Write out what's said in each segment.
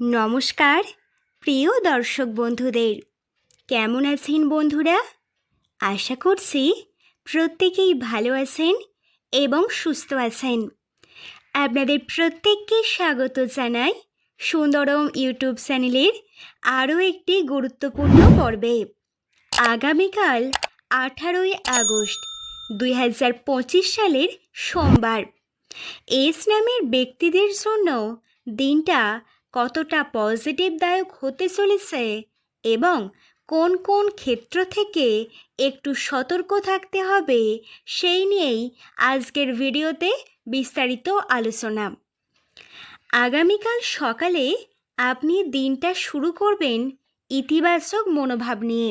নমস্কার, প্রিয় দর্শক বন্ধুদের। কেমন আছেন বন্ধুরা? আশা করছি প্রত্যেকেই ভালো আছেন এবং সুস্থ আছেন। আপনাদের প্রত্যেককে স্বাগত জানাই সুন্দরম ইউটিউব চ্যানেলের আরও একটি গুরুত্বপূর্ণ পর্বে। আগামীকাল আঠারোই আগস্ট দুই হাজার পঁচিশ সালের সোমবার। এস নামের ব্যক্তিদের জন্য দিনটা কতটা পজিটিভদায়ক হতে চলেছে এবং কোন কোন ক্ষেত্র থেকে একটু সতর্ক থাকতে হবে সেই নিয়েই আজকের ভিডিওতে বিস্তারিত আলোচনা। আগামীকাল সকালে আপনি দিনটা শুরু করবেন ইতিবাচক মনোভাব নিয়ে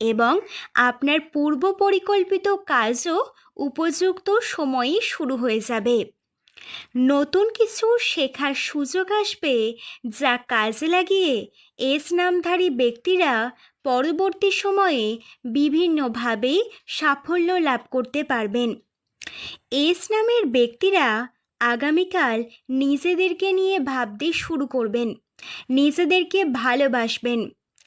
এবং আপনার পূর্ব পরিকল্পিত কাজও উপযুক্ত সময়ে শুরু হয়ে যাবে। নতুন কিছু শেখার সুযোগ আসবে যা কাজে লাগিয়ে এস নামধারী ব্যক্তিরা পরবর্তী সময়ে বিভিন্নভাবে সাফল্য লাভ করতে পারবেন। এস নামের ব্যক্তিরা আগামীকাল নিজেদেরকে নিয়ে ভাবতে শুরু করবেন। নিজেদেরকে ভালোবাসবেন।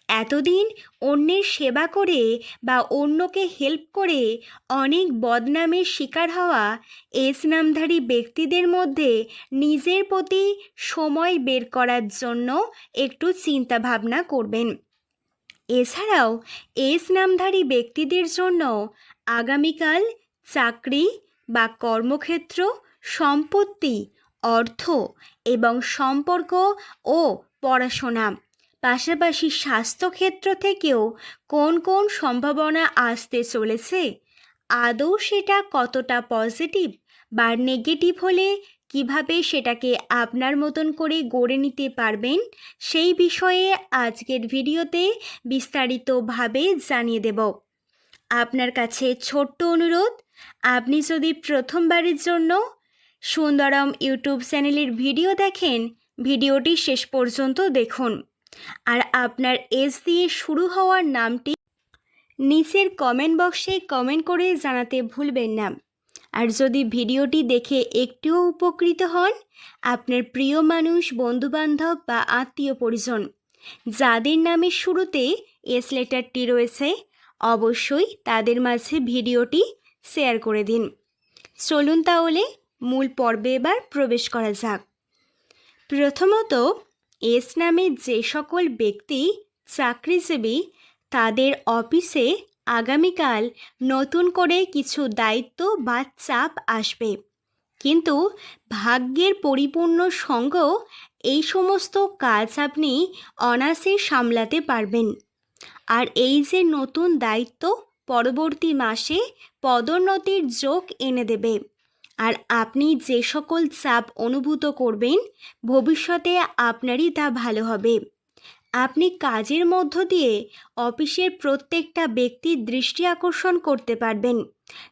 এতদিন অন্যের সেবা করে বা অন্যকে হেল্প করে অনেক বদনামের শিকার হওয়া এস নামধারী ব্যক্তিদের মধ্যে নিজের প্রতি সময় বের করার জন্য একটু চিন্তা ভাবনা করবেন। এছাড়াও এস নামধারী ব্যক্তিদের জন্য আগামীকাল চাকরি বা কর্মক্ষেত্র, সম্পত্তি, অর্থ এবং সম্পর্ক ও পড়াশোনা পাশাপাশি স্বাস্থ্যক্ষেত্র থেকেও কোন কোন সম্ভাবনা আসতে চলেছে? আদৌ সেটা কতটা পজিটিভ বা নেগেটিভ হলে কীভাবে সেটাকে আপনার মতন করে গড়ে নিতে পারবেন? সেই বিষয়ে আজকের ভিডিওতে বিস্তারিতভাবে জানিয়ে দেব। আপনার কাছে ছোট্ট অনুরোধ, আপনি যদি প্রথমবারের জন্য সুন্দরম ইউটিউব চ্যানেলের ভিডিও দেখেন, ভিডিওটি শেষ পর্যন্ত দেখুন। আর আপনার এস দিয়ে শুরু হওয়ার নামটি নিচের কমেন্ট বক্সে কমেন্ট করে জানাতে ভুলবেন না। আর যদি ভিডিওটি দেখে একটুও উপকৃত হন, আপনার প্রিয় মানুষ, বন্ধুবান্ধব বা আত্মীয় পরিজন, যাদের নামের শুরুতে এস লেটারটি রয়েছে, অবশ্যই তাদের মাঝে ভিডিওটি শেয়ার করে দিন। চলুন তাহলে মূল পর্বে এবার প্রবেশ করা যাক। প্রথমত এস নামে যে সকল ব্যক্তি চাকরিজীবী, তাদের অফিসে আগামীকাল নতুন করে কিছু দায়িত্ব বা চাপ আসবে। কিন্তু ভাগ্যের পরিপূর্ণ সঙ্গ এই সমস্ত কাজ আপনি অনাসে সামলাতে পারবেন। আর এই যে নতুন দায়িত্ব পরবর্তী মাসে পদোন্নতির যোগ এনে দেবে। আর আপনি যে সকল চাপ অনুভূত করবেন, ভবিষ্যতে আপনারই তা ভালো হবে। আপনি কাজের মধ্য দিয়ে অফিসের প্রত্যেকটা ব্যক্তির দৃষ্টি আকর্ষণ করতে পারবেন,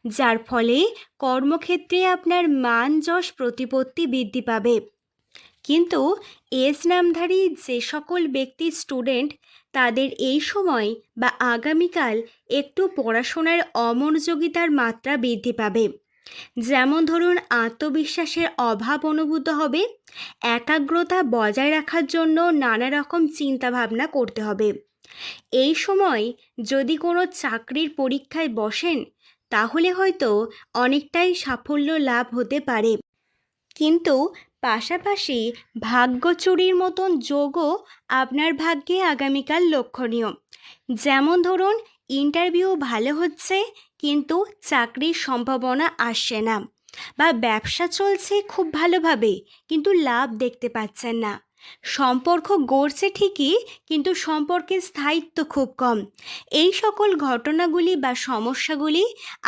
যার ফলে কর্মক্ষেত্রে আপনার মান যশ প্রতিপত্তি বৃদ্ধি পাবে। কিন্তু এস নামধারী যে সকল ব্যক্তি স্টুডেন্ট, তাদের এই সময় বা আগামীকাল একটু পড়াশোনার অমনোযোগিতার মাত্রা বৃদ্ধি পাবে। যেমন ধরুন, আত্মবিশ্বাসের অভাব অনুভূত হবে, একাগ্রতা বজায় রাখার জন্য নানা রকম চিন্তাভাবনা করতে হবে। এই সময় যদি কোনো চাকরির পরীক্ষায় বসেন, তাহলে হয়তো অনেকটাই সাফল্য লাভ হতে পারে। কিন্তু পাশাপাশি ভাগ্য চুরির মতন যোগও আপনার ভাগ্যে আগামীকাল লক্ষণীয়। যেমন ধরুন, ইন্টারভিউ ভালো হচ্ছে কিন্তু চাকরির সম্ভাবনা আসছে না বা ব্যবসা চলছে খুব ভালোভাবে, কিন্তু লাভ দেখতে পাচ্ছেন না। সম্পর্ক গড়ছে ঠিকই, কিন্তু সম্পর্কের স্থায়িত্ব খুব কম। এই সকল ঘটনাগুলি বা সমস্যাগুলি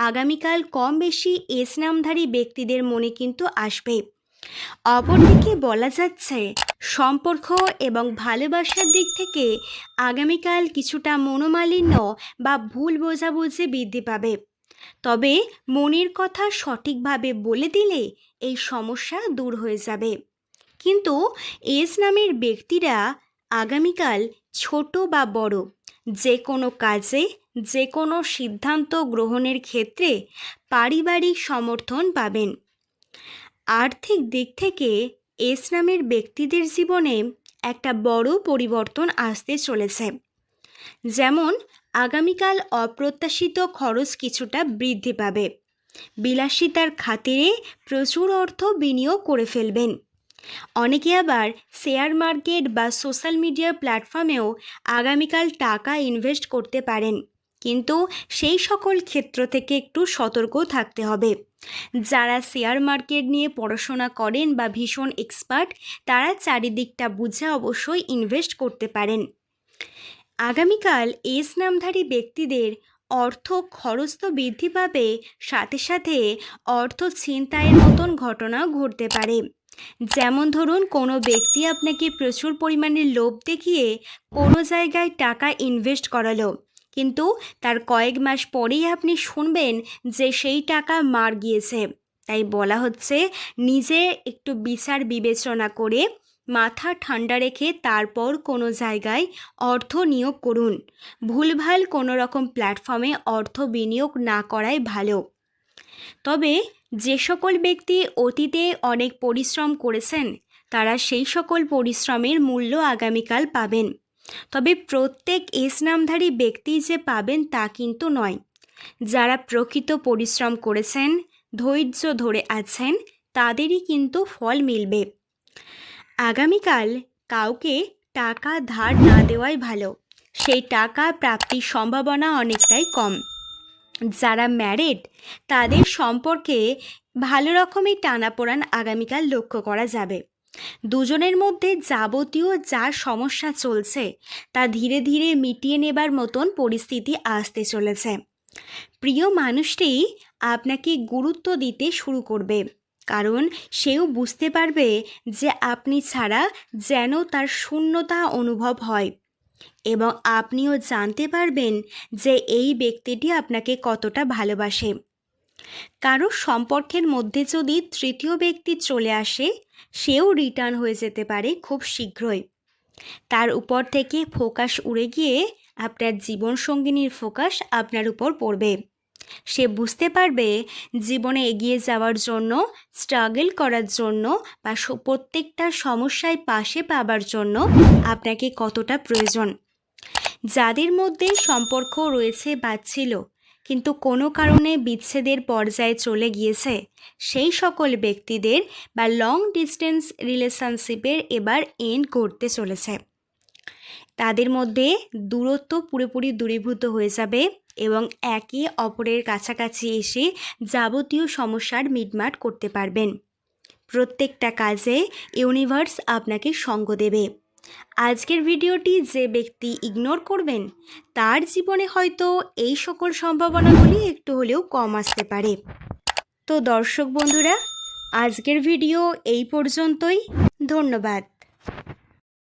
আগামীকাল কম বেশি এস নামধারী ব্যক্তিদের মনে কিন্তু আসবে। অপরদিকে বলা যাচ্ছে, সম্পর্ক এবং ভালোবাসার দিক থেকে আগামীকাল কিছুটা মনোমালিন্য বা ভুল বোঝাবুঝি বৃদ্ধি পাবে। তবে মনের কথা সঠিকভাবে বলে দিলে এই সমস্যা দূর হয়ে যাবে। কিন্তু এস নামের ব্যক্তিরা আগামীকাল ছোট বা বড়, যে কোনো কাজে, যে কোনো সিদ্ধান্ত গ্রহণের ক্ষেত্রে পারিবারিক সমর্থন পাবেন। আর্থিক দিক থেকে এস নামের ব্যক্তিদের জীবনে একটা বড় পরিবর্তন আসতে চলেছে। যেমন, আগামীকাল অপ্রত্যাশিত খরচ কিছুটা বৃদ্ধি পাবে। বিলাসিতার খাতিরে প্রচুর অর্থ বিনিয়োগ করে ফেলবেন। অনেকে আবার শেয়ার মার্কেট বা সোশ্যাল মিডিয়া প্ল্যাটফর্মেও আগামীকাল টাকা ইনভেস্ট করতে পারেন। কিন্তু সেই সকল ক্ষেত্র থেকে একটু সতর্ক থাকতে হবে। যারা শেয়ার মার্কেট নিয়ে পড়াশোনা করেন বা ভীষণ এক্সপার্ট, তারা চারিদিকটা বুঝে অবশ্যই ইনভেস্ট করতে পারেন। আগামীকাল এস নামধারী ব্যক্তিদের অর্থ খরচ তো বৃদ্ধি পাবে, সাথে সাথে অর্থ ছিনতাইয়ের মতন ঘটনাও ঘটতে পারে। যেমন ধরুন, কোনো ব্যক্তি আপনাকে প্রচুর পরিমাণে লোভ দেখিয়ে কোনো জায়গায় টাকা ইনভেস্ট করালো। কিন্তু তার কয়েক মাস পরেই আপনি শুনবেন যে সেই টাকা মার গিয়েছে। তাই বলা হচ্ছে, নিজে একটু বিচার বিবেচনা করে মাথা ঠান্ডা রেখে তারপর কোনো জায়গায় অর্থ নিয়োগ করুন। ভুলভাল কোনো রকম প্ল্যাটফর্মে অর্থ বিনিয়োগ না করাই ভালো। তবে যে সকল ব্যক্তি অতীতে অনেক পরিশ্রম করেছেন, তারা সেই সকল পরিশ্রমের মূল্য আগামীকাল পাবেন। তবে প্রত্যেক এস নামধারী ব্যক্তি যে পাবেন তা কিন্তু নয়। যারা প্রকৃত পরিশ্রম করেছেন, ধৈর্য ধরে আছেন, তাদেরই কিন্তু ফল মিলবে। আগামীকাল কাউকে টাকা ধার না দেওয়াই ভালো। সেই টাকা প্রাপ্তির সম্ভাবনা অনেকটাই কম। যারা ম্যারিড, তাদের সম্পর্কে ভালো রকমের টানাপোড়ান আগামীকাল লক্ষ্য করা যাবে। দুজনের মধ্যে যাবতীয় যা সমস্যা চলছে, তা ধীরে ধীরে মিটিয়ে নেবার মতন পরিস্থিতি আসতে চলেছে। প্রিয় মানুষটি আপনাকে গুরুত্ব দিতে শুরু করবে, কারণ সেও বুঝতে পারবে যে আপনি ছাড়া যেন তার শূন্যতা অনুভব হয় এবং আপনিও জানতে পারবেন যে এই ব্যক্তিটি আপনাকে কতটা ভালোবাসে। কারও সম্পর্কের মধ্যে যদি তৃতীয় ব্যক্তি চলে আসে, সেও রিটার্ন হয়ে যেতে পারে খুব শীঘ্রই। তার উপর থেকে ফোকাস উড়ে গিয়ে আপনার জীবনসঙ্গিনীর ফোকাস আপনার উপর পড়বে। সে বুঝতে পারবে জীবনে এগিয়ে যাওয়ার জন্য স্ট্রাগল করার জন্য বা প্রত্যেকটা সমস্যায় পাশে পাবার জন্য আপনাকে কতটা প্রয়োজন। যাদের মধ্যে সম্পর্ক রয়েছে বা ছিল কিন্তু কোনো কারণে বিচ্ছেদের পর্যায়ে চলে গিয়েছে। সেই সকল ব্যক্তিদের বা লং ডিস্টেন্স রিলেশনশিপের এবার এন্ড করতে চলেছে। তাদের মধ্যে দূরত্ব পুরোপুরি দূরীভূত হয়ে যাবে এবং একে অপরের কাছাকাছি এসে যাবতীয় সমস্যার মিটমাট করতে পারবেন। প্রত্যেকটা কাজে ইউনিভার্স আপনাকে সঙ্গ দেবে। আজকের ভিডিওটি যে ব্যক্তি ইগনোর করবেন, তার জীবনে হয়তো এই সকল সম্ভাবনাগুলি একটু হলেও কম আসতে পারে। তো দর্শক বন্ধুরা, আজকের ভিডিও এই পর্যন্তই। ধন্যবাদ।